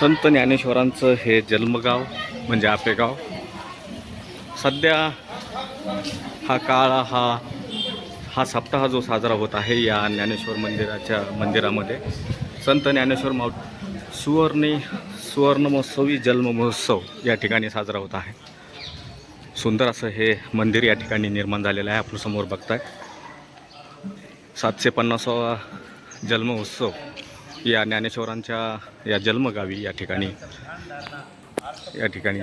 संत ज्ञानेश्वरांचं हे जन्मगाव म्हणजे आपेगाव. सध्या हा काळ हा हा सप्ताह जो साजरा होत आहे या ज्ञानेश्वर मंदिराच्या मंदिरामध्ये. संत ज्ञानेश्वर माव सुवर्णी सुवर्णमहोत्सवी जन्म महोत्सव या ठिकाणी साजरा होत आहे. सुंदर असं हे मंदिर या ठिकाणी निर्माण झालेलं आहे आपल्यासमोर समोर बघताय. सातशे पन्नासावा जन्मोत्सव. या ज्ञानेश्वरांच्या या जन्मगावी या ठिकाणी या ठिकाणी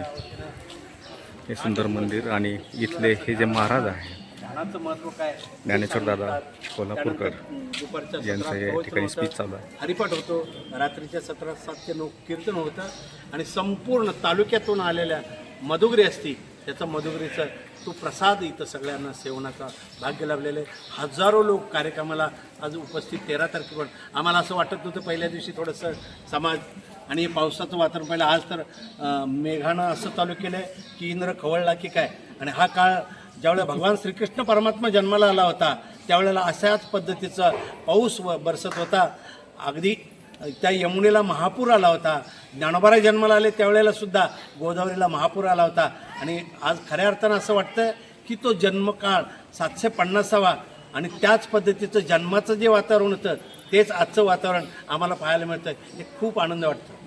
हे सुंदर मंदिर आणि इथले हे जे महाराज आहे ज्ञानेश्वर दादा कोल्हापूरकर यांचं या ठिकाणी स्पीच चालू आहे. हरिपाठ होतो. रात्रीच्या सतरा सात ते नऊ कीर्तन होतं आणि संपूर्ण तालुक्यातून आलेल्या मधुगरी असती त्याचा मधुगरीचं तो प्रसाद इथं सगळ्यांना सेवनाचा भाग्य लाभलेलं आहे. हजारो लोक कार्यक्रमाला आज उपस्थित तेरा तारखेवर आम्हाला असं वाटत होतं पहिल्या दिवशी थोडंसं समाज आणि पावसाचं वातावरण पाहिलं. आज तर मेघानं असं चालू केलं आहे की इंद्र खवळला की काय? आणि हा काळ ज्यावेळेला भगवान श्रीकृष्ण परमात्मा जन्माला आला होता त्यावेळेला अशाच पद्धतीचा पाऊस व बरसत होता. अगदी त्या यमुनेला महापूर आला होता. ज्ञानोबारा जन्माला आले त्यावेळेला सुद्धा गोदावरीला महापूर आला होता. आणि आज खऱ्या अर्थानं असं वाटतं की तो जन्मकाळ सातशे पन्नासावा आणि त्याच पद्धतीचं जन्माचं जे वातावरण होतं तेच आजचं वातावरण आम्हाला पाहायला मिळतं हे खूप आनंद वाटतं.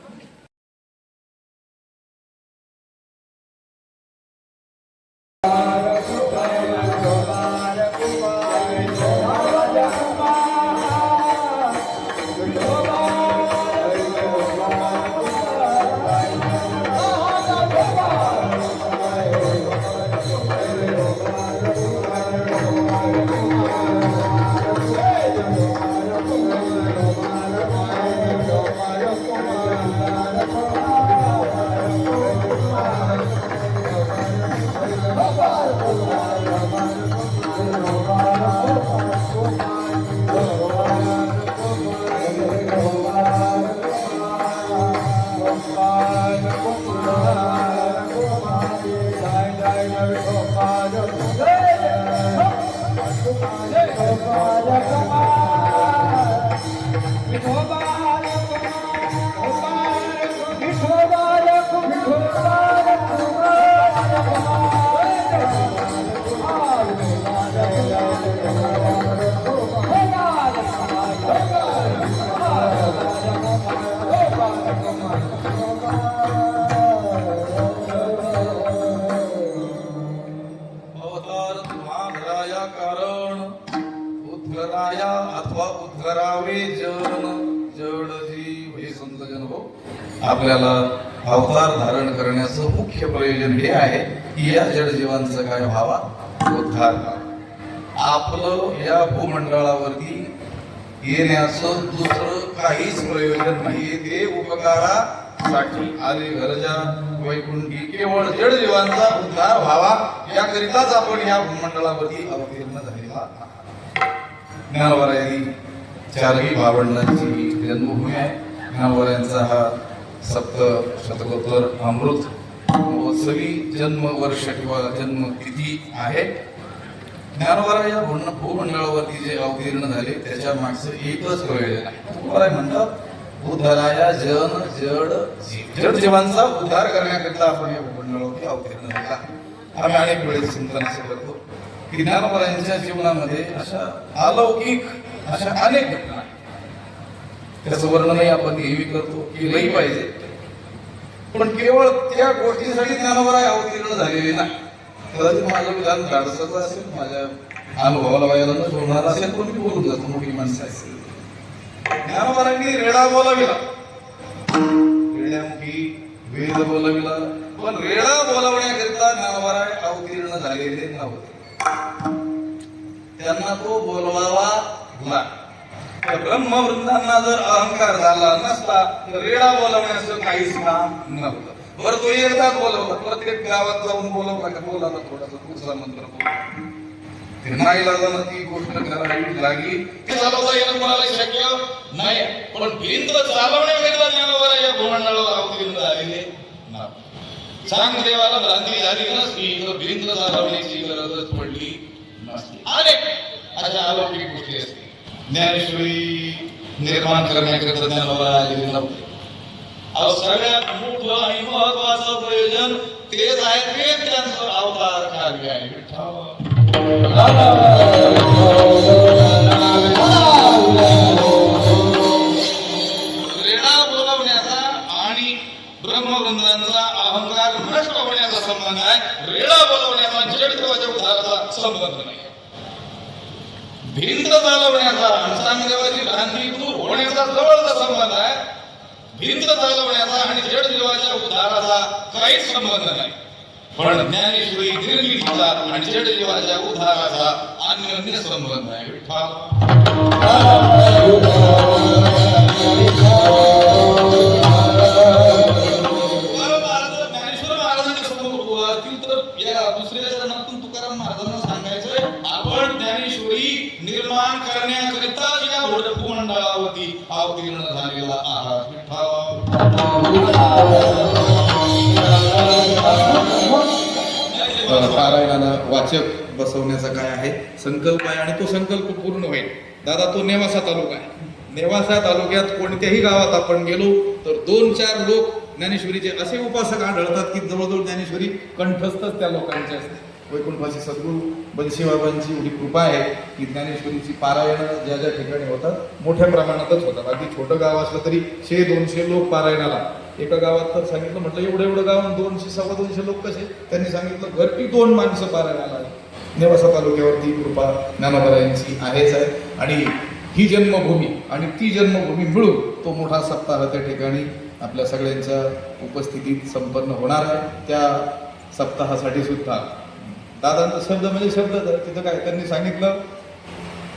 हे आपल्याला अवतार धारण करण्याचं मुख्य प्रयोजन हे आहे की या जडजीवांचं काय व्हावा? उद्धार आपलं या भूमंडळावरती येण्याचं दुसरं काहीच प्रयोजन नाही ते उपकारासाठी आले घरच्या वैकुंठी केवळ जड जीवांचा उद्धार व्हावा. याकरिताच आपण या भूमंडळावरती अवतीर्ण झालेला आहात. चारही भावंडांची जन्मभूमी आहे. ज्ञानवरायांचा हा सप्त शतकोत्तर अमृत महोत्सवी जन्म वर्ष किंवा जन्म तिथी आहे? ज्ञानोबा या भूण भूमंडळावरती जे अवतीर्ण झाले त्याच्या मागचं एकच कळलेलं आहे. म्हणतात उद्धाराया जन जड जड जीवांचा उद्धार करण्याकरिता आपण या भूमंडळावरती अवतीर्ण झाला. आम्ही अनेक वेळेस चिंतन असं करतो की ज्ञानोबा जीवनामध्ये अशा अलौकिक अशा अनेक घटना त्याचं वर्णनही आपण नेहमी करतो की लई पाहिजे. पण केवळ त्या गोष्टीसाठी ज्ञानोबा अवतीर्ण झालेले नाही. कदाचित माझं विधान धाडसाचं असेल माझ्या अनुभवाला वयाला न जोडणार असेल पण मी बोलून जातो मोठी माणसं असेल. ज्ञानोबारांनी रेडा बोलाविला. रेड्यामुखी वेद बोलाविला. पण रेडा बोलावण्याकरिता ज्ञानोबारा अवतीर्ण झालेले नव्हते. त्यांना तो बोलवावा लागला. त्या ब्रह्मवृंदांना जर अहंकार झाला नसता तर रेडा बोलवण्याचं काहीच काम नव्हतं. बरं तो एकदाच बोलवला प्रत्येक गावात जाऊन बोलवला का बोलायला थोडासा दुसरा मंत्र बोल. नाही लागलं ती गोष्ट करावी लागली ते चालवता येणं कोणाला शक्य नाही पण भिंत चालवण्याकरिता ज्ञानोबा या भूमंडळाला अवतीर्ण झालेले नाही. चांग देवाला भ्रांती झाली नसती तर भिंत चालवण्याची गरजच पडली नसती. अनेक अशा अलौकिक गोष्टी असतील. ज्ञानेश्वरी निर्माण करण्याकरिता ज्ञानोबा आलेले नव्हते अहो सगळ्यात मोठं आणि महत्वाचं प्रयोजन तेच आहे तेच त्यांचं अवतार कार्य आहे विठ्ठल. रेडा बोलवण्याचा आणि ब्रह्मवृंदांचा अहंकार नष्ट होण्याचा संबंध आहे. रेडा बोलवण्याचा आणि जडदेवाच्या उद्धाराचा संबंध नाही. भिंत चालवण्याचा आणि देवाची भ्रांती दूर होण्याचा जवळचा संबंध आहे. भिंत चालवण्याचा आणि जडदेवाच्या उद्धाराचा काहीच संबंध नाही. पण ज्ञानेश्वरी निर्मितीचा आणि जडदेवाच्या उद्धाराचा अन्य संबंध आहे विठ्ठल. अवतीर्ण झालेला आहात विठ्ठल. पारायणाला वाचक बसवण्याचा काय आहे? संकल्प आहे आणि तो संकल्प पूर्ण होईल. दादा तो नेवासा तालुका आहे. नेवासा तालुक्यात कोणत्याही गावात आपण गेलो तर दोन चार लोक ज्ञानेश्वरीचे असे उपासक आढळतात की जवळजवळ ज्ञानेश्वरी कंठस्थच त्या लोकांचे असते वैकुंठवासी सद्गुरू बंशीबाबांची एवढी कृपा आहे की ज्ञानेश्वरीची पारायणं ज्या ज्या ठिकाणी होतात मोठ्या प्रमाणातच होतात. अगदी छोटं गाव असलं तरी शे दोनशे लोक पारायणाला. एका गावात तर सांगितलं म्हटलं एवढं एवढं गाव दोनशे सव्वा दोनशे लोक कसे? त्यांनी सांगितलं घरटी दोन माणसं पारायणाला नेवासा तालुक्यावरती कृपा ज्ञानोबरायांची आहेच आहे. आणि ही जन्मभूमी आणि ती जन्मभूमी मिळून तो मोठा सप्ताह त्या ठिकाणी आपल्या सगळ्यांच्या उपस्थितीत संपन्न होणार आहे. त्या सप्ताहासाठी सुद्धा दादांचा शब्द म्हणजे शब्द तिथं काय त्यांनी सांगितलं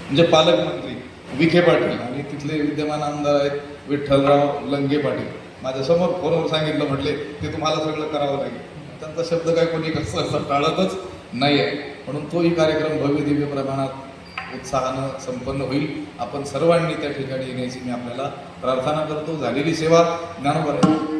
म्हणजे पालकमंत्री विखे पाटील आणि तिथले विद्यमान आमदार आहेत विठ्ठलराव लंगे पाटील. माझ्यासमोर फोनवर सांगितलं म्हटले ते तुम्हाला सगळं करावं लागेल. त्यांचा शब्द काय कोणी कसं असं टाळतच नाही आहे म्हणून तोही कार्यक्रम भव्य दिव्य प्रमाणात उत्साहानं संपन्न होईल. आपण सर्वांनी त्या ठिकाणी येण्याची मी आपल्याला प्रार्थना करतो. झालेली सेवा ज्ञानोबर